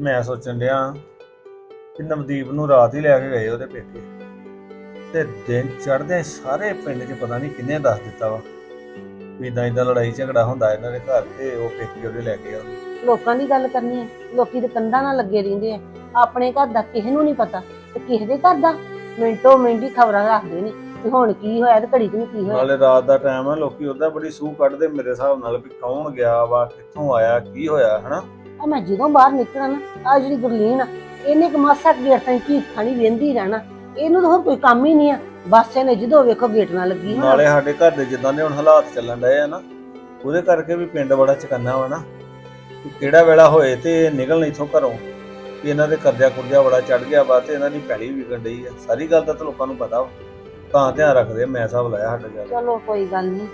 ਮੈਂ ਸੋਚਣ ਡਿਆ ਕਿ ਨਵਦੀਪ ਨੂੰ ਰਾਤ ਹੀ ਲੈ ਕੇ ਗਏ ਉਹਦੇ ਪੇਕੇ। ਤੇ ਦਿਨ ਚੜ੍ਹਦੇ ਸਾਰੇ ਪਿੰਡ 'ਚ ਪਤਾ ਨਹੀਂ ਕਿੰਨੇ ਦੱਸ ਦਿੱਤਾ ਵਾ ਵੀ ਇਦਾਂ ਇਦਾਂ ਲੜਾਈ ਝਗੜਾ ਹੁੰਦਾ ਇਹਨਾਂ ਦੇ ਘਰ ਤੇ ਉਹ ਪੇਕੇ ਉਹਦੇ ਲੈ ਕੇ ਆ। ਲੋਕਾਂ ਦੀ ਗੱਲ ਕਰਨੀ ਹੈ ਲੋਕੀ ਦੇ ਕੰਧਾਂ ਨਾਲ ਲੱਗੇ ਰਹਿੰਦੇ ਆ। ਆਪਣੇ ਘਰ ਦਾ ਕਿਸੇ ਨੂੰ ਨਹੀਂ ਪਤਾ ਤੇ ਕਿਸੇ ਦੇ ਘਰ ਦਾ। ਮਿੰਟੋ ਮਿੰਟ ਹੀ ਖਬਰਾਂ ਰੱਖਦੇ ਨੇ ਕਿ ਹੁਣ ਕੀ ਹੋਇਆ ਤੇ ਘੜੀ ਕੁ ਨੂੰ ਕੀ ਹੋਇਆ। ਨਾਲੇ ਰਾਤ ਦਾ ਟਾਈਮ ਆ ਲੋਕੀ ਉਹਦਾ ਬੜੀ ਸੂਹ ਕੱਢਦੇ ਮੇਰੇ ਹਿਸਾਬ ਨਾਲ ਵੀ ਕੌਣ ਗਿਆ ਵਾ ਕਿੱਥੋਂ ਆਇਆ ਕੀ ਹੋਇਆ ਹਨਾ? ਆ ਮੈਂ ਜਦੋਂ ਬਾਹਰ ਨਿਕਲਾਂ ਨਾ ਆ ਜਿਹੜੀ ਗੁਰਲੀਨ ਆ ਇਹਨੇ ਇੱਕ ਮਾਸਾ ਗੇਟ ਤਾਂ ਕੀ ਖਾਣੀ ਵੇਂਦੀ ਰਹਿਣਾ। ਇਹਨੂੰ ਤਾਂ ਹੋਰ ਕੋਈ ਕੰਮ ਹੀ ਨਹੀਂ ਆ। ਬਸ ਇਹਨੇ ਜਦੋਂ ਵੇਖੋ ਗੇਟ ਨਾਲ ਲੱਗੀ ਨਾਲੇ ਸਾਡੇ ਘਰ ਦੇ ਜਿੱਦਾਂ ਦੇ ਹੁਣ ਹਾਲਾਤ ਚੱਲਣ ਡਏ ਆ ਨਾ ਉਹਦੇ ਕਰਕੇ ਵੀ ਪਿੰਡ ਬੜਾ ਚਕੰਨਾ ਵਾ ਨਾ। ਕਿ ਕਿਹੜਾ ਵੇਲਾ ਹੋਏ ਤੇ ਨਿਕਲਣ ਇਥੋਂ ਘਰੋਂ। ਕਿ ਇਹਨਾਂ ਦੇ ਕਰਜ਼ਾ ਕੁਰਜ਼ਾ ਬੜਾ ਚੜ ਗਿਆ ਵਾ ਤੇ ਇਹਨਾਂ ਦੀ ਪੈਲੀ ਵੀ ਵਿਕਣ ਡਈ ਆ। ਸਾਰੀ ਗੱਲ ਤਾਂ ਲੋਕਾਂ ਨੂੰ ਪਤਾ ਵਾ। ਤਾਂ ਧਿਆਨ ਰੱਖਦੇ ਆ, ਮੈਂ ਹਿਸਾਬ ਲਾਇਆ ਸਾਡੇ ਗੱਲ ਚਲੋ ਕੋਈ ਗੱਲ ਨਹੀਂ।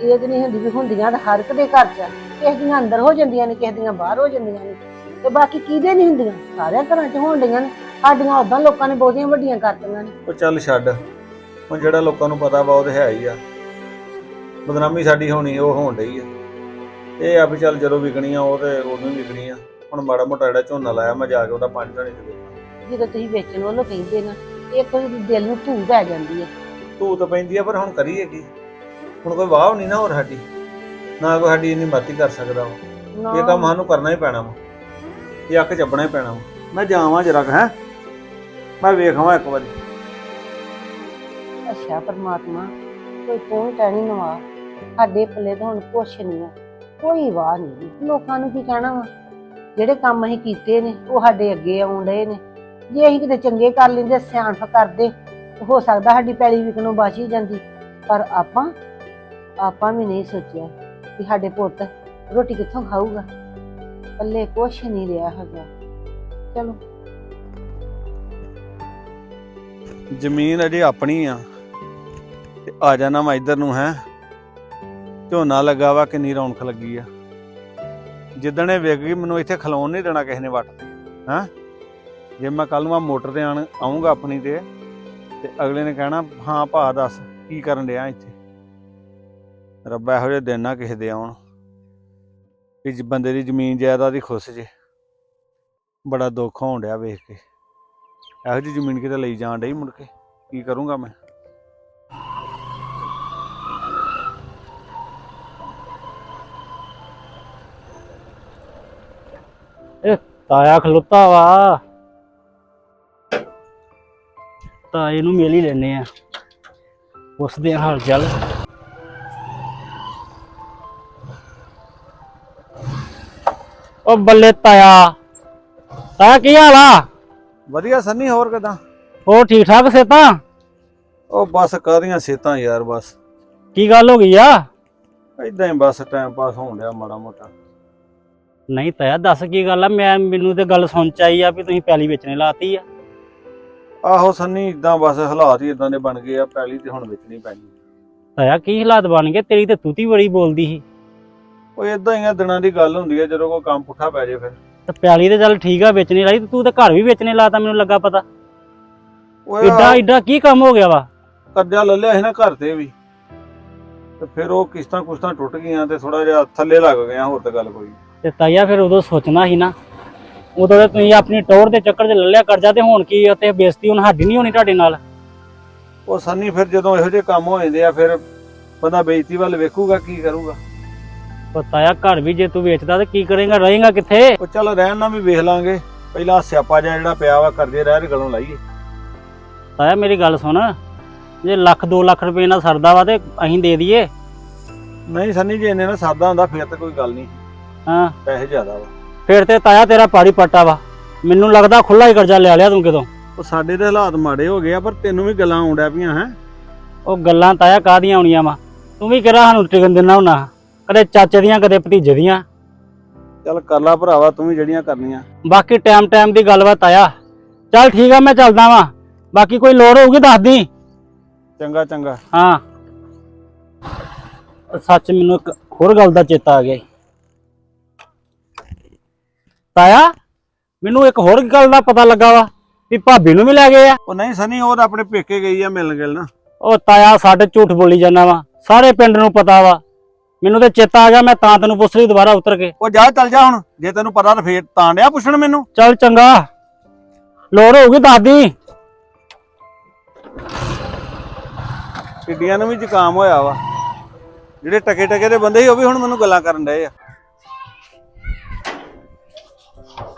ਇਹ ਤੇ ਨਹੀਂ ਹੁੰਦੀ ਵੀ ਹੁੰਦੀਆਂ ਤਾਂ ਹਰ ਇੱਕ ਦੇ ਘਰ 'ਚ ਆ। ਕਿਸੇ ਦੀਆਂ ਅੰਦਰ ਹੋ ਜਾਂਦੀਆਂ ਨੇ ਕਿਸੇ ਦੀਆਂ ਬਾਹਰ ਹੋ ਜਾਂਦੀਆਂ ਨੇ। ਤੇ ਬਾਕੀ ਕਿਹਦੇ ਨਹੀਂ ਹੁੰਦੀਆਂ? ਸਾਰਿਆਂ ਘਰਾਂ 'ਚ ਹੋਣ ਡੀਆਂ ਨੇ। ਸਾਡੀਆਂ ਉਦਾਂ ਲੋਕਾਂ ਨੇ ਬਹੁਤੀਆਂ ਵੱਡੀਆਂ ਕਰਤੀਆਂ ਨੇ। ਉਹ ਚੱਲ ਛੱਡ। ਹੁਣ ਜਿਹੜਾ ਲੋਕਾਂ ਨੂੰ ਪਤਾ ਵਾ ਉਹ ਤੇ ਹੈ ਹੀ ਆ। ਬਦਨਾਮੀ ਸਾਡੀ ਹੋਣੀ ਉਹ ਹੋਣ ਡਈ ਆ। ਇਹ ਆ ਵੀ ਚੱਲ ਜਦੋਂ ਵਿਕਣੀ ਆ ਉਹ ਤੇ ਉਦੋਂ ਹੀ ਵਿਕਣੀ ਆ ਹੁਣ ਮਾੜਾ ਮੋਟਾ ਜਿਹੜਾ ਝੋਨਾ ਲਾਇਆ ਮੈਂ ਜਾ ਕੇ ਉਹਦਾ ਪਾਣੀ ਧਾਣੀ ਦੇ ਜਦੋਂ ਤੁਸੀਂ ਵੇਚਣ ਵੱਲੋਂ ਕਹਿੰਦੇ ਨਾ ਇੱਕ ਵਾਰੀ ਦਿਲ ਨੂੰ ਧੂ ਪੈ ਜਾਂਦੀ ਹੈ ਧੂਤ ਪੈਂਦੀ ਆ ਪਰ ਹੁਣ ਕਰੀਏ ਕੀ? ਹੁਣ ਕੋਈ ਵਾਹ ਨਹੀਂ ਨਾ ਹੋਰ ਸਾਡੀ। ਨਾ ਕੋਈ ਸਾਡੀ ਇੰਨੀ ਮਦਦ ਕਰ ਸਕਦਾ ਵਾ। ਇਹ ਕੰਮ ਸਾਨੂੰ ਕਰਨਾ ਹੀ ਪੈਣਾ ਵਾ। ਇਹ ਅੱਖ ਚੱਬਣਾ ਹੀ ਪੈਣਾ ਵਾ। ਮੈਂ ਜਾਵਾਂ ਜਰਾ ਹੈ। ਮੈਂ ਵੇਖਾਂ ਇੱਕ ਵਾਰੀ। ਅੱਛਾ ਪਰਮਾਤਮਾ ਕੋਈ ਤੂੰ ਟਹਿਣੀ ਨਵਾ। ਸਾਡੇ ਪੱਲੇ ਤਾਂ ਹੁਣ ਕੁਛ ਨਹੀਂ ਆ। ਕੋਈ ਵਾਹ ਨਹੀਂ ਲੋਕਾਂ ਨੂੰ ਕੀ ਕਹਿਣਾ ਵਾ? ਜਿਹੜੇ ਕੰਮ ਅਸੀਂ ਕੀਤੇ ਨੇ ਉਹ ਸਾਡੇ ਅੱਗੇ ਆਉਣ ਡਏ ਨੇ। ਜੇ ਅਸੀਂ ਕਿਤੇ ਚੰਗੇ ਕਰ ਲੈਂਦੇ ਸਿਆਣਪ ਕਰਦੇ ਹੋ ਸਕਦਾ ਸਾਡੀ ਪੈਲੀ ਵਿਕਣੋਂ ਬਚ ਹੀ ਜਾਂਦੀ। ਪਰ ਆਪਾਂ ਆਪਾਂ ਵੀ ਨਹੀਂ ਸੋਚਿਆ ਕਿ ਸਾਡੇ ਪੁੱਤ ਰੋਟੀ ਕਿੱਥੋਂ ਖਾਊਗਾ। ਪੱਲੇ ਕੁਛ ਨਹੀਂ ਰਿਹਾ ਹੈਗਾ। ਚਲੋ। ਜ਼ਮੀਨ ਅਜੇ ਆਪਣੀ ਆ। ਤੇ ਆ ਜਾਣਾ ਮੈਂ ਇੱਧਰ ਨੂੰ, ਹੈ। ਝੋਨਾ ਲੱਗਾ ਵਾ ਕਿੰਨੀ ਰੌਣਕ ਲੱਗੀ ਆ। ਜਿੱਦਣ ਇਹ ਵਿਕ ਗਈ, ਮੈਨੂੰ ਇੱਥੇ ਖਲੋਣ ਨਹੀਂ ਦੇਣਾ ਕਿਸੇ ਨੇ ਵੱਟ ਤੇ, ਹਾਂ। ਜੇ ਮੈਂ ਕੱਲ ਨੂੰ ਆ ਮੋਟਰ ਤੇ ਆਣ ਆਉਂਗਾ ਆਪਣੀ ਤੇ ਤੇ ਅਗਲੇ ਨੇ ਕਹਿਣਾ, ਹਾਂ ਭਾ, ਦੱਸ, ਕੀ ਕਰਨ ਡਿਆ ਇੱਥੇ? ਰੱਬਾ ਇਹੋ ਜਿਹੇ ਦਿਨ ਨਾ ਕਿਸੇ ਦੇ ਆਉਣ ਕਿ ਬੰਦੇ ਦੀ ਜ਼ਮੀਨ ਜਾਇਦਾਦ ਹੀ ਖੁੱਸ ਜੇ। ਬੜਾ ਦੁੱਖ ਹੋਣ ਡਿਆ ਵੇਖ ਕੇ। ਇਹੋ ਜਿਹੀ ਜ਼ਮੀਨ ਕਿਤੇ ਲਈ ਜਾਣ ਡਈ ਮੁੜ ਕੇ? ਕੀ ਕਰੂੰਗਾ ਮੈਂ? ਤਾਇਆ ਖਲੋਤਾ ਵਾ। ਤਾਏ ਨੂੰ ਮਿਲ ਹੀ ਲੈਨੇ ਆ। ਪੁੱਛਦੇ ਆ ਹਾਲ ਚਾਲ। ਉਹ ਬੱਲੇ ਤਾਇਆ। ਤਾਇਆ ਕੀ ਹਾਲ ਆ? ਵਧੀਆ ਸੰਨੀ ਹੋਰ ਕਿਦਾਂ? ਹੋਰ ਠੀਕ ਠਾਕ ਸੇ ਤਾਂ ਉਹ ਬਸ ਕਾਹਦੀਆਂ ਸੇਤਾਂ ਯਾਰ ਬਸ। ਕੀ ਗੱਲ ਹੋ ਗਈ ਆ? ਇਦਾਂ ਹੀ ਬਸ ਟਾਈਮ ਪਾਸ ਹੋਣ ਡਿਆ ਮਾੜਾ ਮੋਟਾ। ਨਹੀਂ ਤਾਇਆ ਦੱਸ ਕੀ ਗੱਲ ਆ? ਮੈਂ ਮੈਨੂੰ ਤੇ ਗੱਲ ਸੁਣ ਚ ਆਈ ਆ ਵੀ ਤੁਸੀਂ ਪੈਲੀ ਵੇਚਣੇ ਲਾਤੀ ਆ। ਆਹੋ ਸੰਨੀ ਇਦਾਂ ਬਸ ਹਾਲਾਤ ਹੀ ਇਦਾਂ ਦੇ ਬਣ ਗਏ ਆ ਪੈਲੀ ਤੇ ਹੁਣ ਵੇਚਣੀ ਪੈਣੀ। ਤਾਇਆ ਕੀ ਹਾਲਾਤ ਬਣ ਗਏ? ਤੇਰੀ ਤੇ ਤੂਤੀ ਬੜੀ ਬੋਲਦੀ ਸੀ। ਉਹ ਇਦਾਂ ਹੀ ਆ ਦਿਨਾਂ ਦੀ ਗੱਲ ਹੁੰਦੀ ਹੈ ਜਦੋਂ ਕੋਈ ਕੰਮ ਪੁੱਠਾ ਪੈ ਜੇ ਫਿਰ। ਤੇ ਪੈਲੀ ਤੇ ਚੱਲ ਠੀਕ ਆ ਵੇਚਣੇ ਲਾਈ ਤੇ ਤੂੰ ਤੇ ਘਰ ਵੀ ਵੇਚਣੇ ਲਾਤਾ ਮੈਨੂੰ ਲੱਗਾ ਪਤਾ। ਉਹ ਏਡਾ ਏਡਾ ਕੀ ਕੰਮ ਹੋ ਗਿਆ ਵਾ? ਕਰਜ਼ਾ ਲੈ ਲਿਆ ਸੀ ਨਾ ਘਰ ਤੇ ਵੀ। ਤੇ ਫਿਰ ਉਹ ਕਿਸ਼ਤਾਂ ਕੁਸ਼ਤਾਂ ਟੁੱਟ ਗਈਆਂ ਤੇ ਥੋੜਾ ਜਿਹਾ ਥੱਲੇ ਲੱਗ ਗਿਆ ਹੋਰ ਤਾਂ ਗੱਲ ਕੋਈ ਤੇ ਤਾਇਆ ਫਿਰ ਉਦੋਂ ਸੋਚਣਾ ਸੀ ਨਾ ਉਦੋਂ ਤੇ ਤੁਸੀਂ ਆਪਣੀ ਟੌਰ ਦੇ ਚੱਕਰ 'ਚ ਲੈ ਲਿਆ ਕਰਜ਼ਾ ਤੇ ਹੁਣ ਕੀ ਉੱਤੇ ਬੇਇੱਜ਼ਤੀ ਹੁਣ ਸਾਡੀ ਨਹੀਂ ਹੋਣੀ ਤੁਹਾਡੇ ਨਾਲ। ਉਹ ਸੰਨੀ ਫਿਰ ਜਦੋਂ ਇਹੋ ਜਿਹੇ ਕੰਮ ਹੋ ਜਾਂਦੇ ਆ ਫਿਰ ਬੰਦਾ ਬੇਇੱਜ਼ਤੀ ਵੱਲ ਵੇਖੂਗਾ ਕੀ ਕਰੂਗਾ। ਪਰ ਤਾਇਆ ਘਰ ਵੀ ਜੇ ਤੂੰ ਵੇਚਦਾ ਤੇ ਕੀ ਕਰੇਗਾ? ਰਹੇਗਾ ਕਿੱਥੇ? ਉਹ ਚੱਲ ਰਹਿਣ ਨਾਲ ਵੀ ਵੇਖ ਲਾਂਗੇ। ਪਹਿਲਾਂ ਸਿਆਪਾ ਜਿਹਾ ਜਿਹੜਾ ਪਿਆ ਵਾ ਕਰਜ਼ੇ ਰਹਿ ਰ ਗਲੋਂ ਲਾਈਏ। ਤਾਇਆ ਮੇਰੀ ਗੱਲ ਸੁਣ। ਜੇ ਲੱਖ 2 ਲੱਖ ਰੁਪਏ ਨਾਲ ਸਰਦਾ ਵਾ ਤੇ ਅਸੀਂ ਦੇ ਦਈਏ। ਨਹੀਂ ਸੰਨੀ ਜੀ ਇੰਨੇ ਨਾ ਸਾਦਾ ਹੁੰਦਾ ਫਿਰ ਤਾਂ ਕੋਈ ਗੱਲ ਨਹੀਂ। ਹਾਂ। ਪੈਸੇ ਜ਼ਿਆਦਾ ਵਾ। ਫਿਰ ਤੇ ਤਾਇਆ ਤੇਰਾ ਪਾੜੀ ਪੱਟਾ ਵਾ। ਮੈਨੂੰ ਲੱਗਦਾ ਖੁੱਲਾ ਹੀ ਕਰਜ਼ਾ ਲੈ ਲਿਆ ਤੂੰ ਕਿਦੋਂ ਉਹ ਸਾਡੇ ਦੇ ਹਾਲਾਤ ਮਾੜੇ ਹੋ ਗਏ ਆ ਪਰ ਤੈਨੂੰ ਵੀ ਗੱਲਾਂ ਆਉਂਦਿਆ ਪਈਆਂ ਹੈ। ਉਹ ਗੱਲਾਂ ਤਾਇਆ ਕਾਹਦੀਆਂ ਆਉਣੀਆਂ ਵਾ? ਤੂੰ ਵੀ ਕਿਹੜਾ ਸਾਨੂੰ ਟਿਕਣ ਦਿੰਦਾ ਹੁਣਾ ਕਦੇ ਚਾਚੇ ਦੀਆਂ ਕਦੇ ਭਤੀਜੇ ਦੀਆਂ। ਚੱਲ ਕਰ ਲਾ ਭਰਾਵਾ ਤੂੰ ਵੀ ਜਿਹੜੀਆਂ ਕਰਨੀਆਂ। ਬਾਕੀ ਟਾਈਮ ਟਾਈਮ ਦੀ ਗੱਲਬਾਤ ਆਇਆ। ਚੱਲ ਠੀਕ ਆ ਮੈਂ ਚੱਲਦਾ ਵਾਂ। ਬਾਕੀ ਕੋਈ ਲੋੜ ਹੋਊਗੀ ਦੱਸ ਦੀ। ਚੰਗਾ ਚੰਗਾ। ਹਾਂ। ਸੱਚ ਮੈਨੂੰ ਇੱਕ ਹੋਰ ਗੱਲ ਦਾ ਚੇਤਾ ਆ ਗਿਆ। ਈ। ਤਾਇਆ ਮੈਨੂੰ ਇੱਕ ਹੋਰ ਗੱਲ ਦਾ ਪਤਾ ਲੱਗਾ ਵਾ ਵੀ ਭਾਬੀ ਨੂੰ ਵੀ ਲੈ ਗਏ ਆ। ਉਹ ਨਹੀਂ ਸਨੀ ਉਹ ਤਾਂ ਆਪਣੇ ਪੇਕੇ ਗਈ ਆ ਮਿਲਣ ਗਿਲ ਨਾ ਉਹ ਤਾਇਆ ਸਾਡੇ ਝੂਠ ਬੋਲੀ ਜਾਂਦਾ ਵਾ। ਸਾਰੇ ਪਿੰਡ ਨੂੰ ਪਤਾ ਵਾ। ਮੈਨੂੰ ਤੇ ਚੇਤਾ ਆ ਗਿਆ ਮੈਂ ਤਾਂ ਤੈਨੂੰ ਪੁੱਛ ਲਈ ਦੁਬਾਰਾ ਉਤਰ ਕੇ। ਉਹ ਜਾ ਚੱਲ ਜਾ ਹੁਣ। ਜੇ ਤੈਨੂੰ ਪਤਾ ਤਾਂ ਫੇਰ ਤਾਂ ਡਿਆ ਪੁੱਛਣ ਮੈਨੂੰ। ਚੱਲ ਚੰਗਾ। ਲੋੜ ਹੋਊਗੀ ਦੱਸ ਦੀ। ਟਿੱਡੀਆਂ ਨੂੰ ਵੀ ਜ਼ੁਕਾਮ ਹੋਇਆ ਵਾ। ਜਿਹੜੇ ਟਕੇ ਟਕੇ ਦੇ ਬੰਦੇ ਸੀ ਉਹ ਵੀ ਹੁਣ ਮੈਨੂੰ ਗੱਲਾਂ ਕਰਨ ਡਏ ਆ।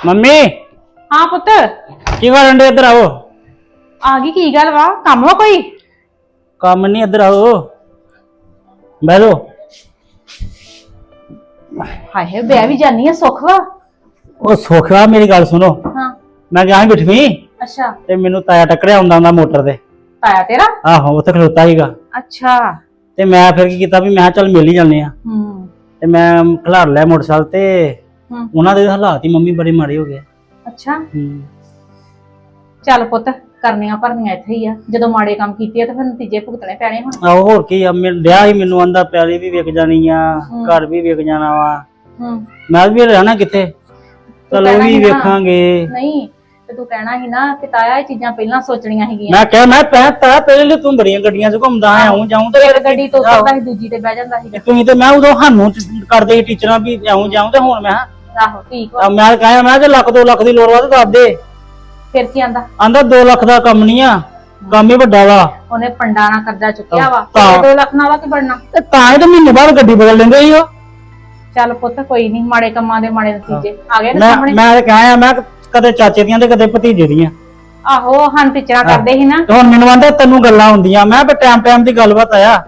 ਮੰਮੀ। ਹਾਂ ਪੁੱਤ। ਕੀ ਕਰਨ ਦੇ ਇੱਧਰ ਆਓ? ਆ ਗਈ ਕੀ ਗੱਲ ਵਾ? ਕੰਮ ਵਾ ਕੋਈ? ਕੰਮ ਨਹੀਂ ਇੱਧਰ ਆਓ। ਬਹਿ ਹਾਏ ਬੈ ਵੀ ਜਾਨੀ ਆ ਸੁੱਖ ਵਾ? ਉਹ ਸੋਖਾ ਮੇਰੀ ਗੱਲ ਸੁਣੋ। ਹਾਂ। ਮੈਂ ਗਿਆ ਸੀ ਬਿਠਵੀਂ ਅੱਛਾ। ਤੇ ਮੈਨੂੰ ਤਾਇਆ ਟੱਕਰਿਆ ਹੁੰਦਾ ਹੁੰਦਾ ਮੋਟਰ ਤੇ। ਤਾਇਆ ਤੇਰਾ? ਆਹੋ ਉੱਥੇ ਖਲੋਤਾ ਸੀਗਾ। ਅੱਛਾ। ਤੇ ਮੈਂ ਫਿਰ ਕੀ ਕੀਤਾ ਵੀ ਮੈਂ ਕਿਹਾ ਚੱਲ ਮਿਲ ਹੀ ਜਾਂਦੇ ਆ ਹੂੰ। ਤੇ ਮੈਂ ਖਿਲਾਰ ਲਿਆ ਮੋਟਰਸਾਈਕਲ ਤੇ। ਹੂੰ। ਉਹਨਾਂ ਦੇ ਹਾਲਾਤ ਹੀ ਮੰਮੀ ਬੜੇ ਮਾੜੇ ਹੋ ਗਏ। ਅੱਛਾ। ਹੂੰ। ਚੱਲ ਪੁੱਤ ਕਰਨੀਆਂ ਭਰਨੀਆਂ ਇੱਥੇ ਹੀ ਆ। ਜਦੋਂ ਮਾੜੇ ਕੰਮ ਕੀਤੇ ਆ ਤਾਂ ਫਿਰ ਨਤੀਜੇ ਭੁਗਤਣੇ ਪੈਣੇ ਹੁਣ। ਆਹੋ ਹੋਰ ਕੀ ਆ ਮਿਲ ਡਿਆ ਸੀ ਮੈਨੂੰ ਆਂਦਾ ਪਿਆਲੀ ਵੀ ਵਿਕ ਜਾਣੀ ਆ ਘਰ ਵੀ ਵਿਕ ਜਾਣਾ ਵਾ। ਹੂੰ। ਮੈਂ ਵੀ ਰਹਿਣਾ ਕਿੱਥੇ? ਚਲੋ ਕਹਿਣਾ ਵੀ ਸੀ ਨਾ। ਵੇਖਾਂਗੇ। ਨਹੀਂ ਤੇ ਤੂੰ ਕਹਿਣਾ ਸੀ ਨਾ ਕਿ ਤਾਇਆ ਇਹ ਚੀਜ਼ਾਂ ਪਹਿਲਾਂ ਸੋਚਣੀਆਂ ਹੈਗੀਆਂ ਮੈਂ ਕਿਹਾ ਮੈਂ ਪੈ ਤਾ ਪਹਿਲੇ ਲਈ ਤੂੰ ਬੜੀਆਂ ਗੱਡੀਆਂ 'ਚ ਘੁੰਮਦਾ ਆਉਂ ਜਾਉਂ ਤੇ ਇੱਕ ਗੱਡੀ ਤੋਂ ਉਤਰਦਾ ਸੀ ਦੂਜੀ ਤੇ ਬਹਿ ਜਾਂਦਾ ਸੀਗਾ। ਤੁਸੀਂ ਤੇ ਮੈਂ ਉਦੋਂ ਸਾਨੂੰ ਕਰਦੇ ਸੀ ਟੀਚਰਾਂ ਵੀ ਆਉਂ ਜਾਉਂ ਤੇ ਹੁਣ ਮੈਂ ਕਿਹਾ- ਆਹੋ ਠੀਕ ਵਾ। ਆ ਮੈਂ ਕਹਾਂ ਮੈਂ ਜੇ ਲੱਖ 2 ਲੱਖ ਦੀ ਲੋੜ ਵਾ ਤੇ ਦੱਸ ਦੇ। ਫਿਰ ਕੀ ਆਂਦਾ? ਆਂਦਾ 2 ਲੱਖ ਦਾ ਕੰਮ ਨਹੀਂ ਆ ਕੰਮ ਹੀ ਵੱਡਾ ਵਾ। ਉਹਨੇ ਪੰਡਾ ਨਾਲ ਕਰਜ਼ਾ ਚੁੱਕਿਆ ਵਾ ਤਾਂ- 2 ਲੱਖ ਨਾਲ ਵਾ ਕੀ ਬਣਨਾ? ਤੇ ਤਾਂ ਹੀ ਤਾਂ ਮਹੀਨੇ ਬਾਅਦ ਗੱਡੀ ਬਦਲ ਲੈਂਦੇ ਸੀ ਉਹ। ਚੱਲ ਪੁੱਤ ਕੋਈ ਨਹੀਂ ਮਾੜੇ ਕੰਮਾਂ ਦੇ ਮਾੜੇ ਨਤੀਜੇ। ਆ ਗਏ ਨਾ ਮੈਂ ਸਾਹਮਣੇ? ਮੈਂ ਕਹਾਂ ਮੈਂ ਕਦੇ ਚਾਚੇ ਦੀਆਂ ਤੇ ਕਦੇ ਭਤੀਜੇ ਦੀਆਂ। ਆਹੋ ਹਨ ਟੀਚਰਾਂ ਕਰਦੇ ਸੀ ਨਾ। ਤੇ ਹੁਣ ਮੈਨੂੰ ਆਂਦੇ ਤੈਨੂੰ ਗੱਲਾਂ ਹੁੰਦੀਆਂ। ਮੈਂ ਵੀ ਟਾਈਮ ਟਾਈਮ ਦੀ ਗੱਲਬਾਤ ਆਇਆ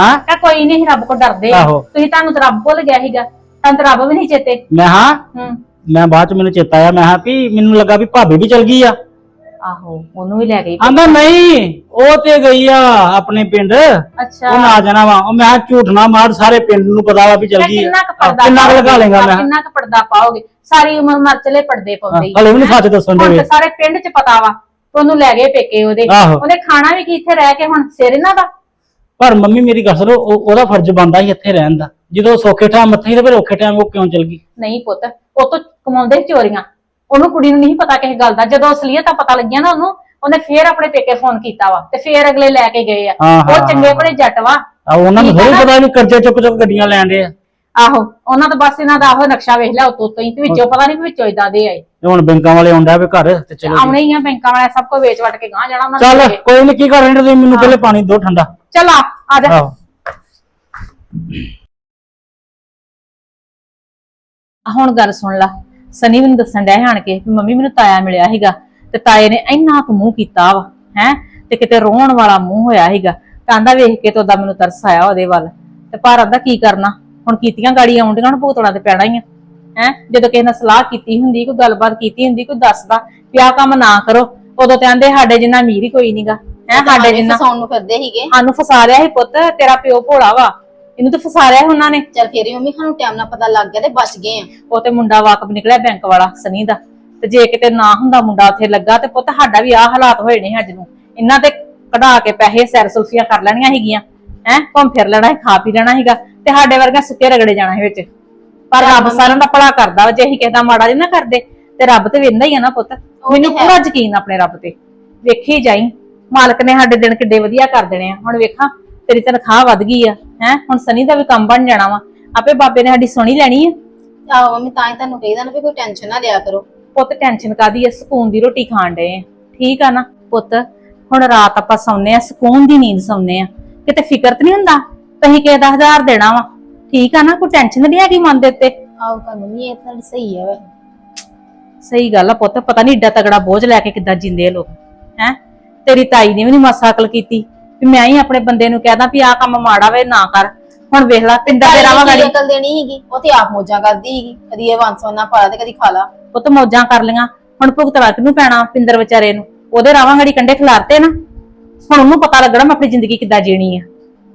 ਹਾਂ? ਕਹ ਕੋਈ ਨਹੀਂ ਰੱਬ ਕੋ ਡਰਦੇ ਆਹੋ। ਤੁਸੀਂ ਤੁਹਾਨੂੰ ਤਾਂ ਰੱਬ ਭੁੱਲ ਗਿਆ ਸੀਗਾ। ਤੁਹਾਨੂੰ ਤਾਂ ਰੱਬ ਵੀ ਨਹੀਂ ਚੇਤੇ। ਮੈਂ ਹਾਂ ਹੂੰ। ਮੈਂ ਬਾਅਦ ਚ ਮੈਨੂੰ ਚੇਤਾ ਆਇਆ ਮੈਂ ਹਾਂ ਵੀ ਮੈਨੂੰ ਲੱਗਾ ਵੀ ਭਾਬੀ ਵੀ ਚਲ ਗਈ ਆ। ਆਹੋ ਉਹਨੂੰ ਵੀ ਲੈ ਗਈ ਆਂਦਾ ਨਹੀਂ ਉਹ ਤੇ ਗਈ ਆ ਆਪਣੇ ਪਿੰਡ। ਉਹ ਅੱਛਾ ਨਾ ਜਾਣਾ ਵਾ। ਉਹ ਮੈਂ ਕਿਹਾ ਝੂਠ ਨਾ ਮਾਰ ਸਾਰੇ ਪਿੰਡ ਨੂੰ ਪਤਾ ਵਾ ਵੀ ਚਲ ਮੈਂ ਗਈ ਆ। ਕਿੰਨਾ ਕੁ ਆਹ, ਪਰਦਾ ਕਿੰਨਾ ਕੁ ਲਗਾ ਲੇਗਾ ਮੈਂ। ਕਿੰਨਾ ਕੁ ਪਰਦਾ ਪਾਓਗੇ? ਸਾਰੀ ਉਮਰ ਮਰ ਚਲੇ ਪਰਦੇ ਪਾਉਂਦੇ ਹੀ। ਹਲੇ ਵੀ ਨੀ ਸੱਚ ਦੱਸਣ ਹੁਣ ਦੇ ਸਾਰੇ ਪਿੰਡ 'ਚ ਪਤਾ ਵਾ ਤੇ ਉਹਨੂੰ ਲੈ ਗਏ ਪੇਕੇ ਉਹਦੇ। ਆਹੋ। ਉਹਨੇ ਖਾਣਾ ਵੀ ਕੀ ਇੱਥੇ ਰਹਿ ਕੇ ਹੁਣ? ਸਿਰ ਇਹਨਾਂ ਦਾ? ਪਰ ਮੰਮੀ ਮੇਰੀ ਗੱਲ ਸੁਣੋ ਉਹ- ਉਹਦਾ ਫਰਜ਼ ਬਣਦਾ ਸੀ ਇੱਥੇ ਰਹਿਣ ਦਾ। ਜਦੋਂ ਸੌਖੇ ਟਾਈਮ ਮੱਥੇ ਤੇ ਫਿਰ ਔਖੇ ਟਾਈਮ ਉਹ ਕਿਉਂ ਚਲ ਗਈ? ਨਹੀਂ ਪੁੱਤ ਉਹ ਤੋਂ ਕਮਾਉਂਦੇ ਚੋਰੀਆਂ। ਉਹਨੂੰ ਕੁੜੀ ਨੂੰ ਨਹੀਂ ਪਤਾ ਕਿਸੇ ਗੱਲ ਦਾ। ਜਦੋਂ ਅਸਲੀਅਤ ਆ ਪਤਾ ਲੱਗਿਆ ਨਾ ਉਹਨੂੰ ਉਹਨੇ ਫੇਰ ਆਪਣੇ ਪੇਕੇ ਫੋਨ ਕੀਤਾ ਵਾ ਤੇ ਫੇਰ ਅਗਲੇ ਲੈ ਕੇ ਗਏ ਆ। ਹਾਂ, ਹਾਂ, ਉਹ ਚੰਗੇ ਭਲੇ ਜੱਟ ਵਾ। ਆ ਉਹਨਾਂ ਨੂੰ ਠੀਕ ਆ ਥੋੜੀ ਨਾ? ਪਤਾ ਵੀ ਕਰਜ਼ੇ ਚੁੱਕ ਚੁੱਕ ਗੱਡੀਆਂ ਲੈਣ ਦੇ ਆ। ਆਹੋ ਉਹਨਾਂ ਤਾਂ ਬਸ ਇਹਨਾਂ ਦਾ ਉਹ ਨਕਸ਼ਾ ਵੇਖ ਲਿਆ ਉਤੋਂ ਤੋਂ ਹੀ ਤੇ ਵਿੱਚੋਂ ਪਤਾ ਨਹੀਂ ਵਿੱਚੋਂ ਇਦਾਂ ਦੇ ਆਏ। ਤੇ ਹੁਣ ਬੈਂਕਾਂ ਵਾਲੇ ਆਉਂਦਾ ਵੀ ਘਰ ਤੇ ਚਲੋ ਜੀ। ਆਉਣੇ ਹੀ ਆ ਬੈਂਕਾਂ ਵਾਲੇ ਸਭ ਕੋ ਵੇਚ ਵਟ ਕੇ ਗਾਂ ਜਾਣਾ ਉਹਨਾਂ ਚੱਲ ਨੇ। ਕੋਈ ਨਹੀਂ ਕੀ ਕਰ ਰਹੇ ਨੇ ਤੁਸੀਂ? ਮੈਨੂੰ ਪਹਿਲੇ ਪਾਣੀ ਦਿਓ ਠੰਡਾ। ਚੱਲ ਆ ਆ ਜਾ। ਆਹੋ। ਹੁਣ ਗੱਲ ਸੁਣ ਲਾ। ਸਨੀ ਮੈਨੂੰ ਦੱਸਣ ਡਿਆ ਸੀ ਆਣ ਕੇ ਵੀ ਮੰਮੀ ਮੈਨੂੰ ਤਾਇਆ ਮਿਲਿਆ ਸੀਗਾ ਤੇ ਤਾਏ ਨੇ ਇੰਨਾ ਕੁ ਮੂੰਹ ਕੀਤਾ ਵਾ ਹੈ ਤੇ ਕਿਤੇ ਰੋਣ ਵਾਲਾ ਮੂੰਹ ਹੋਇਆ ਸੀਗਾ। ਕਹਿੰਦਾ ਵੇਖ ਕੇ ਤਾਂ ਉਹਦਾ ਮੈਨੂੰ ਤਰਸ ਆਇਆ ਉਹਦੇ ਵੱਲ। ਤੇ ਪਰ ਅੱਧਾ ਕੀ ਕਰਨਾ? ਹੁਣ ਕੀਤੀਆਂ ਗਾੜੀਆਂ ਆਉਂਦੀਆਂ ਹੁਣ ਭੁਗਤਣਾ ਤੇ ਪੈਣਾ ਹੀ ਆ। ਹੈ ਜਦੋਂ ਕਿਸੇ ਨਾਲ ਸਲਾਹ ਕੀਤੀ ਹੁੰਦੀ ਕੋਈ ਗੱਲਬਾਤ ਕੀਤੀ ਹੁੰਦੀ ਕੋਈ ਦੱਸਦਾ ਵੀ ਆਹ ਕੰਮ ਨਾ ਕਰੋ। ਉਦੋਂ ਤੇ ਆਂਦੇ ਸਾਡੇ ਜਿੰਨਾ ਅਮੀਰ ਹੀ ਕੋਈ ਨਹੀਂਗਾ ਹੈ ਸਾਡੇ ਜਿੰਨਾ ਫਸਾਉਣ ਨੂੰ ਫਿਰਦੇ ਸੀਗੇ। ਸਾਨੂੰ ਫਸਾ ਲਿਆ ਸੀ ਪੁੱਤ ਤੇਰਾ ਪਿਓ ਭੋਲਾ ਵਾ। ਇਹਨੂੰ ਤਾਂ ਫਸਾ ਸੀ ਉਹਨਾਂ ਨੇ। ਚਲ ਫੇਰ ਵੀ ਮੰਮੀ ਸਾਨੂੰ ਟਾਈਮ ਨਾਲ ਪਤਾ ਲੱਗ ਗਿਆ ਤੇ ਬਚ ਗਏ ਆ। ਉਹ ਤੇ ਮੁੰਡਾ ਵਾਕਬ ਨਿਕਲਿਆ ਬੈਂਕ ਵਾਲਾ ਸਨੀ ਦਾ। ਤੇ ਜੇ ਕਿਤੇ ਨਾ ਹੁੰਦਾ ਮੁੰਡਾ ਉੱਥੇ ਲੱਗਾ ਤੇ ਪੁੱਤ ਸਾਡਾ ਵੀ ਆਹ ਹਾਲਾਤ ਹੋਏ ਨੇ ਅੱਜ ਨੂੰ। ਇਹਨਾਂ ਤੇ ਕਢਾ ਕੇ ਪੈਸੇ ਸੈਰ ਸੁਲਫੀਆਂ ਕਰ ਲੈਣੀਆਂ ਹੈਗੀਆਂ ਹੈ ਘੁੰਮ ਫਿਰ ਲੈਣਾ ਹੈ ਖਾ ਪੀ ਲੈਣਾ ਹੈਗਾ ਤੇ ਸਾਡੇ ਵਰਗਾ ਸੁੱਕੇ ਰਗੜੇ ਜਾਣਾ ਹੈ ਵਿੱਚ। ਪਰ ਰੱਬ ਸਾਰਿਆਂ ਦਾ ਭਲਾ ਕਰਦਾ ਵਾ ਜੇ ਅਸੀਂ ਕਿਸੇ ਦਾ ਮਾੜਾ ਜਿਹਾ ਨਾ ਕਰਦੇ ਤੇ ਰੱਬ ਤੇ ਵੇਂਦਾ ਹੀ ਆ ਨਾ ਪੁੱਤ। ਮੈਨੂੰ ਪੂਰਾ ਯਕੀਨ ਆ ਆਪਣੇ ਰੱਬ ਤੇ। ਵੇਖੀ ਜਾਈ ਮਾਲਕ ਨੇ ਸਾਡੇ ਦਿਨ ਕਿੱਡੇ ਵਧੀਆ ਕਰ ਦੇਣੇ ਆ। ਹੁਣ ਵੇਖਾਂ ਤੇਰੀ ਤਨਖਾਹ ਵੱਧ ਗਈ ਆ ਹੈ? ਹੁਣ ਸਨੀ ਦਾ ਵੀ ਕੰਮ ਬਣ ਜਾਣਾ ਵਾ। ਆਪੇ ਬਾਬੇ ਨੇ ਸਾਡੀ ਸੁਣੀ ਲੈਣੀ ਆ। ਆਹੋ ਮੰਮੀ ਤਾਂ ਹੀ ਤੁਹਾਨੂੰ ਕਹੀਦਾ ਨਾ ਵੀ ਕੋਈ ਟੈਨਸ਼ਨ ਨਾ ਲਿਆ ਕਰੋ। ਪੁੱਤ ਟੈਨਸ਼ਨ ਕਾਦੀ ਐ ਸਕੂਨ ਦੀ ਰੋਟੀ ਖਾਣ ਡਏ ਆ। ਠੀਕ ਆ ਨਾ ਪੁੱਤ? ਹੁਣ ਰਾਤ ਆਪਾਂ ਸੌਂਨੇ ਆ ਸਕੂਨ ਦੀ ਨੀਂਦ ਸੌਂਨੇ ਆ। ਕਿਤੇ ਫਿਕਰ ਤੇ ਨਹੀਂ ਹੁੰਦਾ? ਤਹੀਂ ਦਾ ਹਜ਼ਾਰ ਦੇਣਾ ਵਾ। ਠੀਕ ਆ ਨਾ? ਕੋਈ ਟੈਨਸ਼ਨ ਨਹੀਂ ਹੈਗੀ ਮਨ ਦੇ ਉੱਤੇ? ਆਹੋ ਤਾਂ ਮੰਮੀ ਇਹ ਤਾਂ ਸਹੀ ਹੈ ਵੈਸੇ। ਸਹੀ ਗੱਲ ਆ ਪੁੱਤ ਪਤਾ ਨਹੀਂ ਏਡਾ ਤਗੜਾ ਬੋਝ ਲੈ ਕੇ ਕਿੱਦਾਂ ਜਿੰਦੇ ਆ ਲੋਕ ਹੈ? ਤੇਰੀ ਤਾਈ ਨੇ ਵੀ ਨਹੀਂ ਮਾਸਾ ਅਕਲ ਕੀਤੀ। ਵੀ ਮੈਂ ਹੀ ਆਪਣੇ ਬੰਦੇ ਨੂੰ ਕਹਿਦਾ ਵੀ ਆਹ ਕੰਮ ਮਾੜਾ ਵੇ ਨਾ ਕਰ। ਹੁਣ ਵੇਖ ਲੈ ਪਿੰਡਾਂ ਦੇ ਰਾਵਾ ਤਾਈ ਨੇ ਗਾੜੀ। ਅਕਲ ਦੇਣੀ ਸੀਗੀ? ਉਹ ਤੇ ਆਪ ਮੋਜਾਂ ਕਰਦੀ ਸੀਗੀ। ਕਦੀ ਇਹ ਵਾਂਸੋਨਾ ਪਾ ਲਾ ਤੇ ਕਦੀ ਖਾ ਲਾ। ਪੁੱਤ ਮੌਜਾਂ ਕਰ ਲੀਆਂ ਹੁਣ ਭੁਗਤਣਾ ਕਿਹਨੂੰ ਪੈਣਾ ਪਿੰਦਰ ਵਿਚਾਰੇ ਨੂੰ। ਉਹਦੇ ਰਾਵਾਂ ਗਾੜੀ ਕੰਡੇ ਖਿਲਾਰਤੇ ਨਾ। ਹੁਣ ਉਹਨੂੰ ਪਤਾ ਲੱਗਣਾ ਮੈਂ ਆਪਣੀ ਜ਼ਿੰਦਗੀ ਕਿੱਦਾਂ ਜੀਣੀ ਆ।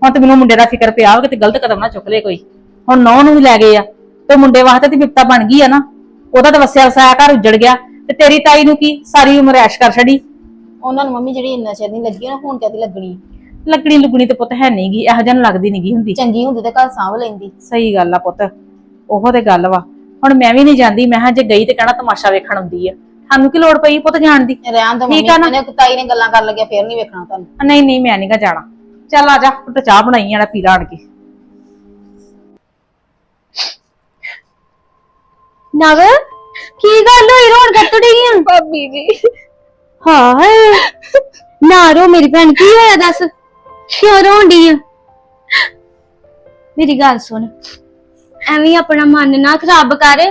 ਹੁਣ ਤੇ ਮੈਨੂੰ ਮੁੰਡੇ ਦਾ ਫਿਕਰ ਪਿਆ ਵਾ ਕਿਤੇ ਗਲਤ ਕਦਮ ਨਾ ਚੁੱਕ ਲੇ ਕੋਈ। ਹੁਣ ਨੌ ਨੂੰ ਵੀ ਲੈ ਗਏ ਆ। ਤੇ ਮੁੰਡੇ ਵਾਸਤੇ ਤੇ ਵਿਪਤਾ ਬਣ ਗਈ ਆ ਨਾ। ਉਹਦਾ ਤਾਂ ਵਸਿਆ ਵਸਾਇਆ ਘਰ ਉੱਜੜ ਗਿਆ। ਤੇ ਤੇਰੀ ਤਾਈ ਨੂੰ ਕੀ? ਸਾਰੀ ਉਮਰ ਐਸ਼ ਕਰ ਛੜੀ ਉਹਨਾਂ ਨੂੰ ਮੰਮੀ ਜਿਹੜੀ ਇੰਨਾ ਚਿਰ ਨਹੀਂ ਲੱਗੀ ਨਾ ਹੁਣ ਕਦੀ ਲੱਗਣੀ? ਲੱਕੜੀ ਲੁਗਣੀ ਤੇ ਪੁੱਤ ਹੈ ਨਹੀਂਗੀ ਇਹੋ ਜਿਹਨ ਲੱਗਦੀ ਨਹੀਂਗੀ ਹੁੰਦੀ। ਚੰਗੀ ਹੁੰਦੀ ਤੇ ਘਰ ਸਾਂਭ ਲੈਂਦੀ। ਸਹੀ ਗੱਲ ਆ ਪੁੱਤ ਉਹ ਤੇ ਗੱਲ ਵਾ। ਹੁਣ ਮੈਂ ਵੀ ਨਹੀਂ ਜਾਂਦੀ ਮੈਂ ਹਾਂ ਜੇ ਗਈ ਤੇ ਕਹਿਣਾ ਤਮਾਸ਼ਾ ਵੇਖਣ ਆਉਂਦੀ ਆ। ਸਾਨੂੰ ਕੀ ਲੋੜ ਪਈ ਪੁੱਤ ਜਾਣ ਦੀ? ਰਹਿਣ ਦਾ ਮੰਮੀ ਨੇ? ਤਾਈ ਨੇ ਗੱਲਾਂ ਕਰਨ ਲੱਗਿਆ ਫੇਰ ਨਹੀਂ ਵੇਖਣਾ ਤੁਹਾਨੂੰ। ਨਹੀਂ ਨਹੀਂ ਮੈਂ ਨਹੀਂਗਾ ਜਾਣਾ। ਚੱਲ ਆ ਜਾ ਪੁੱਤ ਚਾਹ ਬਣਾਈ ਆਣਾ ਪੀ ਲਾਣ ਕੇ। ਨਵ ਕੀ ਗੱਲ ਹੋਈ? ਰੋਣ ਕੱਟ ਡਈ ਆ ਜੀ। ਹਾਏ ਨਾ ਰੋ ਮੇਰੀ ਭੈਣ ਕੀ ਹੋਇਆ ਦੱਸ? ਕਿਉਂ ਆ। ਮੇਰੀ ਗੱਲ ਸੁਣ। ਐਵੇਂ ਆਪਣਾ ਮਨ ਨਾ ਖਰਾਬ ਕਰ।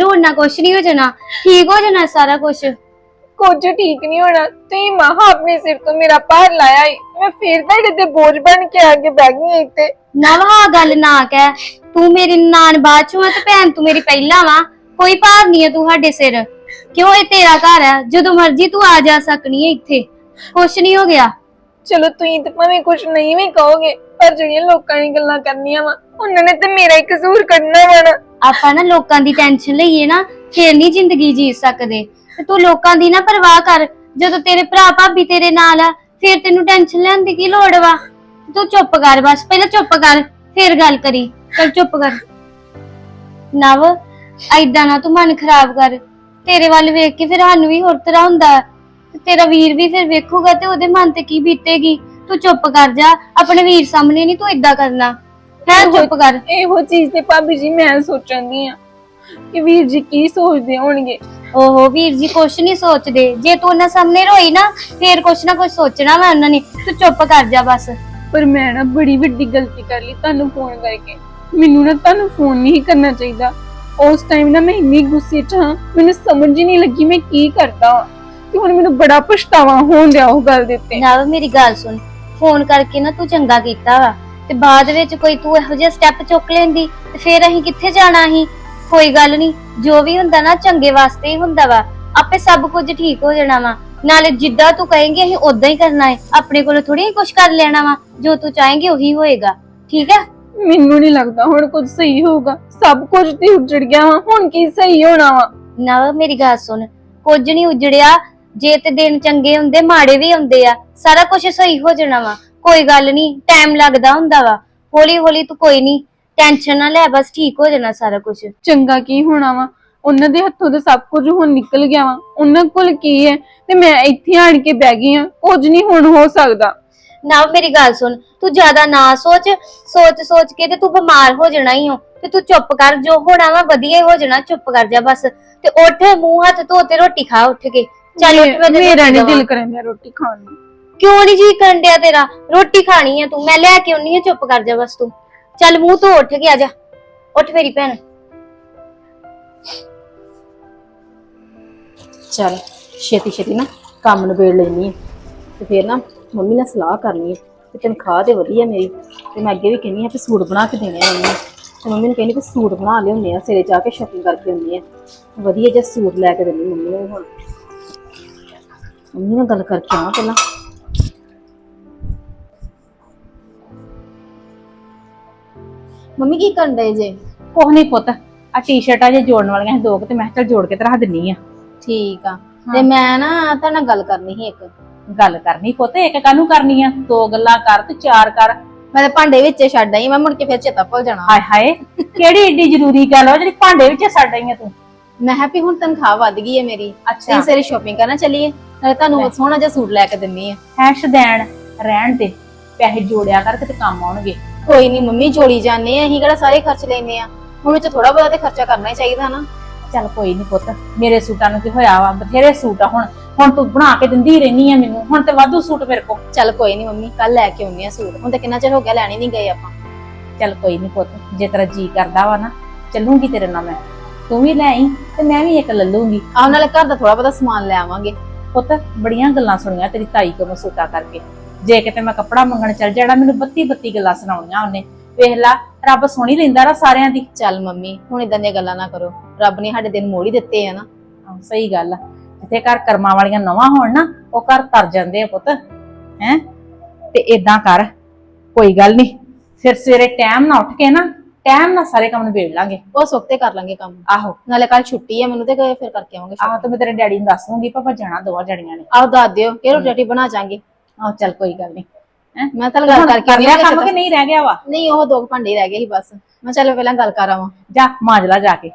ਰੋਣਾ ਕੁਛ ਨਹੀਂ ਹੋ ਜਾਣਾ। ਠੀਕ ਹੋ ਜਾਣਾ ਸਾਰਾ ਕੁਛ। ਕੁਝ ਠੀਕ ਨਹੀਂ ਹੋਣਾ। ਤੁਸੀਂ ਮਹਾ ਆਪਣੇ ਸਿਰ ਤੋਂ ਮੇਰਾ ਭਾਰ ਲਾਇਆ ਈ। ਮੈਂ ਫੇਰ ਤੁਹਾਡੇ ਤੇ ਬੋਝ ਬਣ ਕੇ ਆ ਕੇ ਬਹਿ ਗਈ ਆਂ ਇੱਥੇ। ਨਾ ਵਾ ਗੱਲ ਨਾ ਕਹਿ। ਤੂੰ ਮੇਰੀ ਨਾਨ ਬਾਅਦ ਚੋਂ ਆ ਤੇ ਭੈਣ ਤੂੰ ਮੇਰੀ ਪਹਿਲਾਂ ਵਾ। ਕੋਈ ਭਾਰ ਨਹੀਂ ਹੈ ਤੂੰ ਸਾਡੇ ਸਿਰ। ਕਿਉਂ ਇਹ ਤੇਰਾ ਘਰ ਹੈ ਜਦੋਂ ਮਰਜ਼ੀ ਤੂੰ ਆ ਜਾ ਸਕਣੀ ਹੈ ਇੱਥੇ। ਕੁਛ ਨਹੀਂ ਹੋ ਗਿਆ। ਚਲੋ ਤੁਸੀਂ ਤਾਂ ਭਾਵੇਂ ਕੁਝ ਨਹੀਂ ਵੀ ਕਹੋਗੇ, ਪਰ ਜਿਹੜੀਆਂ ਲੋਕਾਂ ਨੇ ਗੱਲਾਂ ਕਰਨੀਆਂ ਵਾ, ਉਹਨਾਂ ਨੇ ਤੇ ਮੇਰਾ ਹੀ ਕਸੂਰ ਕੱਢਣਾ ਵਾ ਨਾ। ਆਪਾਂ ਨਾ ਲੋਕਾਂ ਦੀ ਟੈਨਸ਼ਨ ਲਈਏ ਨਾ, ਫੇਰ ਨਹੀਂ ਜ਼ਿੰਦਗੀ ਜੀ ਸਕਦੇ। ਤੇ ਤੂੰ ਲੋਕਾਂ ਦੀ ਨਾ ਪਰਵਾਹ ਕਰ, ਜਦੋਂ ਤੇਰੇ ਭਰਾ ਭਾਬੀ ਤੇਰੇ ਨਾਲ ਆ, ਫੇਰ ਤੈਨੂੰ ਟੈਨਸ਼ਨ ਲੈਣ ਦੀ ਕੀ ਲੋੜ ਵਾ? ਤੂੰ ਚੁੱਪ ਕਰ ਬਸ, ਪਹਿਲਾਂ ਚੁੱਪ ਕਰ, ਫੇਰ ਗੱਲ ਕਰੀ। ਚਲ ਚੁੱਪ ਕਰ। ਨਵ ਐਦਾਂ ਨਾ ਤੂੰ ਮਨ ਖਰਾਬ ਕਰ। ਤੇਰੇ ਵੱਲ ਵੇਖ ਕੇ ਫਿਰ ਸਾਨੂੰ ਵੀ ਹੋਰ ਤਰ੍ਹਾਂ ਹੁੰਦਾ। ਤੇ ਤੇਰਾ ਵੀਰ ਵੀ ਫਿਰ ਵੇਖੂਗਾ ਤੇ ਉਹਦੇ ਮਨ ਤੇ ਕੀ ਬੀਤੇਗੀ। ਤੂੰ ਚੁੱਪ ਕਰ ਜਾ ਆਪਣੇ ਵੀਰ ਸਾਹਮਣੇ ਨਹੀਂ ਤੂੰ ਏਦਾਂ ਕਰਨਾ। ਹੈ ਚੁੱਪ ਕਰ। ਇਹੋ ਚੀਜ਼ ਤੇ ਭਾਬੀ ਜੀ ਮੈਂ ਸੋਚਣਦੀ ਆ ਕਿ ਵੀਰ ਜੀ ਕੀ ਸੋਚਦੇ ਹੋਣਗੇ। ਓਹੋ ਵੀਰ ਜੀ ਕੁਛ ਨਹੀਂ ਸੋਚਦੇ। ਜੇ ਤੂੰ ਉਹਨਾਂ ਸਾਹਮਣੇ ਰੋਈ ਨਾ ਫੇਰ ਕੁਛ ਨਾ ਕੁਛ ਸੋਚਣਾ ਵਾ ਉਹਨਾਂ ਨੇ। ਤੂੰ ਚੁੱਪ ਕਰ ਜਾ ਬਸ। ਪਰ ਮੈਂ ਨਾ ਬੜੀ ਵੱਡੀ ਗਲਤੀ ਕਰ ਲਈ ਤੁਹਾਨੂੰ ਫੋਨ ਕਰਕੇ। ਮੈਨੂੰ ਨਾ ਤੁਹਾਨੂੰ ਫੋਨ ਨਹੀਂ ਕਰਨਾ ਚਾਹੀਦਾ। ਉਸ ਟਾਈਮ ਨਾ ਮੈਂ ਇੰਨੀ ਗੁੱਸੇ 'ਚ ਹਾਂ ਮੈਨੂੰ ਸਮਝ ਹੀ ਨਹੀਂ ਲੱਗੀ ਮੈਂ ਕੀ ਕਰਦਾ। ਤੇ ਹੁਣ ਮੈਨੂੰ ਬੜਾ ਪਛਤਾਵਾ ਹੋਣ ਡਿਆ ਉਹ ਗੱਲ ਦੇ ਉੱਤੇ। ਨਾ ਮੇਰੀ ਗੱਲ ਸੁਣ ਫੋਨ ਕਰਕੇ ਨਾ ਤੂੰ ਚੰਗਾ ਕੀਤਾ ਵਾ ਤੇ ਬਾਅਦ ਵਿੱਚ ਕੋਈ ਤੂੰ ਇਹੋ ਜਿਹਾ ਸਟੈਪ ਚੁੱਕ ਲੈਂਦੀ ਤੇ ਫੇਰ ਅਸੀਂ ਕਿੱਥੇ ਜਾਣਾ ਸੀ? ਕੋਈ ਗੱਲ ਨਹੀਂ ਜੋ ਵੀ ਹੁੰਦਾ ਨਾ ਚੰਗੇ ਵਾਸਤੇ ਹੀ ਹੁੰਦਾ ਵਾ। ਆਪੇ ਸਭ ਕੁਝ ਠੀਕ ਹੋ ਜਾਣਾ ਵਾ। ਨਾਲੇ ਜਿੱਦਾਂ ਤੂੰ ਕਹੇਂਗੀ ਅਸੀਂ ਉਦਾਂ ਹੀ ਕਰਨਾ ਹੈ ਆਪਣੇ ਕੋਲੋਂ ਥੋੜੀ ਕੁਝ ਕਰ ਲੈਣਾ ਵਾ। ਜੋ ਤੂੰ ਚਾਹੇਂਗੀ ਉਹੀ ਹੋਏਗਾ। ਠੀਕ ਹੈ ਮੈਨੂੰ ਨਹੀਂ ਲੱਗਦਾ ਹੁਣ ਕੁਝ ਸਹੀ ਹੋਊਗਾ। ਸਭ ਕੁਝ ਤੇ ਉੱਜੜ ਗਿਆ ਵਾ ਹੁਣ ਕੀ ਸਹੀ ਹੋਣਾ ਵਾ? ਨਾ ਮੇਰੀ ਗੱਲ ਸੁਣ ਕੁਝ ਨਹੀਂ ਉਜੜਿਆ ਜੇ ਤੇ ਦਿਨ ਚੰਗੇ ਹੁੰਦੇ ਮਾੜੇ ਵੀ ਹੁੰਦੇ ਆ। ਸਾਰਾ ਕੁਝ ਸਹੀ ਹੋ ਜਾਣਾ ਵਾ। ਕੋਈ ਗੱਲ ਨਹੀਂ ਟਾਈਮ ਲੱਗਦਾ ਹੁੰਦਾ ਵਾ। ਹੌਲੀ ਹੌਲੀ ਤੂੰ ਕੋਈ ਨਹੀਂ ਟੈਨਸ਼ਨ ਨਾ ਲੈ ਬਸ ਠੀਕ ਹੋ ਜਾਣਾ ਸਾਰਾ ਕੁਝ ਚੰਗਾ ਕੀ ਹੋਣਾ ਵਾ? ਉਹਨਾਂ ਦੇ ਹੱਥੋਂ ਤਾਂ ਸਭ ਕੁਝ ਹੁਣ ਨਿਕਲ ਗਿਆ ਵਾ। ਉਹਨਾਂ ਕੋਲ ਕੀ ਹੈ? ਤੇ ਮੈਂ ਇੱਥੇ ਆਣ ਕੇ ਬਹਿ ਗਈ ਆ ਕੁਝ ਨਹੀਂ ਹੁਣ ਹੋ ਸਕਦਾ। ਨਾ ਮੇਰੀ ਗੱਲ ਸੁਣ। ਤੂੰ ਜ਼ਿਆਦਾ ਨਾ ਸੋਚ। ਸੋਚ ਸੋਚ ਕੇ ਤੇ ਤੂੰ ਬਿਮਾਰ ਹੋ ਜਾਣਾ ਹੀ ਹੋ ਤੇ ਤੂੰ ਚੁੱਪ ਕਰ। ਜੋ ਹੋਣਾ ਵਾ ਵਧੀਆ ਹੀ ਹੋ ਜਾਣਾ। ਚੁੱਪ ਕਰ ਜਾ ਬਸ। ਤੇ ਉੱਠ ਮੂੰਹ ਹੱਥ ਧੋ ਤੇ ਰੋਟੀ ਖਾ ਉੱਠ ਕੇ। ਚੱਲ ਉੱਠ ਮੈਂ ਤੈਨੂੰ ਮੇਰਾ ਨਹੀਂ। ਦਿਲ ਕਰਨ ਡਿਆ ਰੋਟੀ ਖਾਣ ਨੂੰ। ਕਿਉਂ ਨਹੀਂ ਜੀ ਕਰਨ ਡਿਆ ਤੇਰਾ? ਰੋਟੀ ਖਾਣੀ ਆ ਤੂੰ ਮੈਂ ਲੈ ਕੇ ਆਉਣੀ ਆ ਚੁੱਪ ਕਰ ਜਾ ਬਸ ਤੂੰ। ਚੱਲ ਮੂੰਹ ਧੋ ਉੱਠ ਕੇ ਆ ਜਾ। ਉੱਠ ਮੇਰੀ ਭੈਣ। ਚਲ ਛੇਤੀ ਛੇਤੀ ਨਾ ਕੰਮ ਨਿਬੇੜ ਲੈਣੀ ਤੇ ਫਿਰ ਨਾ ਮੰਮੀ ਨਾਲ ਸਲਾਹ ਕਰਨੀ ਹੈ ਤੇ ਤਨਖਾਹ ਤੇ ਵਧੀਆ ਮੇਰੀ। ਤੇ ਮੈਂ ਅੱਗੇ ਵੀ ਕਹਿੰਦੀ ਆ ਕਿ ਸੂਟ ਬਣਾ ਕੇ ਦੇਣੇ ਆ ਮੰਮੀ ਨੂੰ। ਤੇ ਮੰਮੀ ਨੂੰ ਕਹਿੰਦੀ ਕਿ ਸੂਟ ਬਣਾ ਲਿਆਉਂਦੇ ਆ ਸਿਰੇ ਜਾ ਕੇ ਸ਼ਾਪਿੰਗ ਕਰਕੇ ਆਉਂਦੇ ਆ। ਵਧੀਆ ਜਿਹਾ ਸੂਟ ਲੈ ਕੇ ਦੇਣੀ ਮੰਮੀ ਨੂੰ ਹੁਣ। ਮੰਮੀ ਨਾਲ ਗੱਲ ਕਰਕੇ ਆਵਾਂ ਪਹਿਲਾਂ। ਮੰਮੀ ਕੀ ਕਰਨ ਡਏ ਜੇ? ਕੁਛ ਨਹੀਂ ਪੁੱਤ ਆ ਟੀ-ਸ਼ਰਟਾਂ ਜੇ ਜੋੜਨ ਵਾਲੀਆਂ ਸੀ ਦੋ ਕੁ ਤੇ ਮੈਂ ਕਿਹਾ ਚੱਲ ਜੋੜ ਕੇ ਤੇ ਰੱਖ ਦਿੰਨੀ ਆ। ਠੀਕ ਆ। ਤੇ ਮੈਂ ਨਾ ਤੁਹਾਡੇ ਨਾਲ ਗੱਲ ਕਰਨੀ ਸੀ ਇੱਕ। ਗੱਲ ਕਰਨੀ ਪੁੱਤ ਇੱਕ ਕਾਹਨੂੰ ਕਰਨੀ ਆ? ਦੋ ਗੱਲਾਂ ਕਰ ਤੇ ਚਾਰ ਕਰ। ਮੈਂ ਤੇ ਭਾਂਡੇ ਵਿੱਚ ਛੱਡ ਆਈ ਮੈਂ ਮੁੜ ਕੇ ਫਿਰ ਚੇਤਾ ਭੁੱਲ ਜਾਣਾ। ਹਾਏ ਹਾਏ ਕਿਹੜੀ ਏਡੀ ਜ਼ਰੂਰੀ ਗੱਲ ਆ ਜਿਹੜੀ ਭਾਂਡੇ ਵਿੱਚ ਛੱਡ ਆਈ ਆ ਤੂੰ? ਮੈਂ ਹੈਪੀ ਹੁਣ ਤਨਖਾਹ ਵੱਧ ਗਈ ਹੈ ਮੇਰੀ ਅੱਛਾ। ਤੇ ਸਾਰੇ ਸ਼ਾਪਿੰਗ ਕਰਨ ਚੱਲੀਏ ਨਾਲੇ ਤੁਹਾਨੂੰ ਸੋਹਣਾ ਜਿਹਾ ਸੂਟ ਲੈ ਕੇ ਦਿੰਨੀ ਆ। ਹੈ ਸ਼ਦੈਣ ਰਹਿਣ ਤੇ ਪੈਸੇ ਜੋੜਿਆ ਕਰ ਕਿਤੇ ਕੰਮ ਆਉਣਗੇ। ਕੋਈ ਨਹੀਂ ਮੰਮੀ ਜੋੜੀ ਜਾਂਦੇ ਆ ਅਸੀਂ ਕਿਹੜਾ ਸਾਰੇ ਖਰਚ ਲੈਨੇ ਆ। ਹੁਣ ਵਿੱਚ ਥੋੜਾ ਬਹੁਤਾ ਤੇ ਖਰਚਾ ਕਰਨਾ ਹੀ ਚਾਹੀਦਾ ਨਾ। ਚੱਲ ਕੋਈ ਨਹੀਂ ਪੁੱਤ ਮੇਰੇ ਸੂਟਾਂ ਨੂੰ ਕੀ ਹੋਇਆ ਵਾ? ਬਥੇਰੇ ਸੂਟ ਆ ਹੁਣ। ਹੁਣ ਤੂੰ ਬਣਾ ਕੇ ਦਿੰਦੀ ਰਹਿਨੀ ਆ ਮੈਨੂੰ ਹੁਣ ਤੇ ਵਾਧੂ ਸੂਟ ਮੇਰੇ ਕੋ ਚੱਲ ਕੋਈ ਨਹੀਂ ਮੰਮੀ ਕੱਲ ਲੈ ਕੇ ਆਉਣੀ ਆ ਸੂਟ। ਹੁਣ ਤੇ ਕਿੰਨਾ ਚਿਰ ਹੋ ਗਿਆ ਲੈਣੇ ਨਹੀਂ ਗਏ ਆਪਾਂ। ਚੱਲ ਕੋਈ ਨਹੀਂ ਪੁੱਤ ਜੇ ਤੇਰਾ ਜੀ ਕਰਦਾ ਵਾ ਨਾ ਚੱਲੂਗੀ ਤੇਰੇ ਨਾਲ ਮੈਂ। ਤੂੰ ਵੀ ਲੈ ਆਈ ਤੇ ਮੈਂ ਵੀ ਇੱਕ ਲੈ ਲੂੰਗੀ ਆਹ ਨਾਲੇ ਘਰ ਦਾ ਥੋੜਾ ਬਹੁਤਾ ਸਮਾਨ ਲੈ ਆਵਾਂਗੇ। ਪੁੱਤ ਬੜੀਆਂ ਗੱਲਾਂ ਸੁਣੀਆਂ ਤੇਰੀ ਤਾਈ ਕੋਲ ਮੈਂ ਸੂਟਾ ਕਰਕੇ। ਜੇ ਕਿਤੇ ਮੈਂ ਕੱਪੜਾ ਮੰਗਣ ਚੱਲ ਜਾਣਾ ਮੈਨੂੰ ਬੱਤੀ ਬੱਤੀ ਗੱਲਾਂ ਸੁਣਾਉਣੀਆਂ ਉਹਨੇ। ਵੇਖ ਲਾ ਰੱਬ ਸੋਹਣੀ ਲੈਂਦਾ ਰਾ ਸਾਰਿਆਂ ਦੀ। ਚੱਲ ਮੰਮੀ ਹੁਣ ਇਦਾਂ ਦੀਆਂ ਗੱਲਾਂ ਨਾ ਕਰੋ। ਰੱਬ ਨੇ ਸਾਡੇ ਦਿਨ ਮੋੜ ਦਿੱਤੇ ਆ ਨਾ। ਹਾਂ, ਸਹੀ ਗੱਲ ਆ। ਜਿੱਥੇ ਘਰ ਕਰਮਾਂ ਵਾਲੀਆਂ ਨਵਾਂ ਹੋਣ ਨਾ ਉਹ ਘਰ ਤਰ ਜਾਂਦੇ ਆ ਪੁੱਤ। ਹੈ? ਤੇ ਇਦਾਂ ਕਰ ਕੋਈ ਗੱਲ ਨਹੀਂ ਫਿਰ ਸਵੇਰੇ ਟਾਈਮ ਨਾਲ ਉੱਠ ਕੇ ਨਾ ਟਾਈਮ ਨਾਲ ਸਾਰੇ ਕੰਮ ਨਿਬੇੜ ਲਾਂਗੇ। ਉਹ ਸੁੱਤੇ ਕਰ ਲਾਂਗੇ ਕੰਮ। ਆਹੋ। ਨਾਲੇ ਕੱਲ ਛੁੱਟੀ ਆ ਮੈਨੂੰ ਤੇ ਗਏ ਫਿਰ ਕਰਕੇ ਆਵਾਂਗੇ ਆਹ ਤੇ ਮੈਂ ਤੇਰੇ ਡੈਡੀ ਨੂੰ ਦੱਸ ਦੂੰਗੀ ਪਾਪਾ ਜਾਣਾ ਦੋਵਾਂ ਜੜੀਆਂ ਨੇ। ਆਹ ਦੱਸ ਦਿਓ ਕਿ ਰੋਟੀ ਰਾਟੀ ਬਣਾ ਜਾਾਂਗੇ। ਆਹ ਚੱਲ ਕੋਈ ਗੱਲ ਨਹੀਂ ਮੈਂ ਤਾਂ ਗੱਲ ਕਰਕੇ ਕਰ ਲਿਆ ਕੰਮ ਕਿ ਨਹੀਂ ਰਹਿ ਗਿਆ ਵਾ? ਨਹੀਂ ਉਹ ਦੋ ਕੁ ਭਾਂਡੇ ਹੀ ਰਹਿ ਗਏ ਸੀ ਬਸ। ਮੈਂ ਚੱਲ ਪਹਿਲਾਂ ਗੱਲ ਕਰ ਆਵਾਂ। ਜਾ ਮਾਂਜ ਲਾ ਜਾ ਕੇ।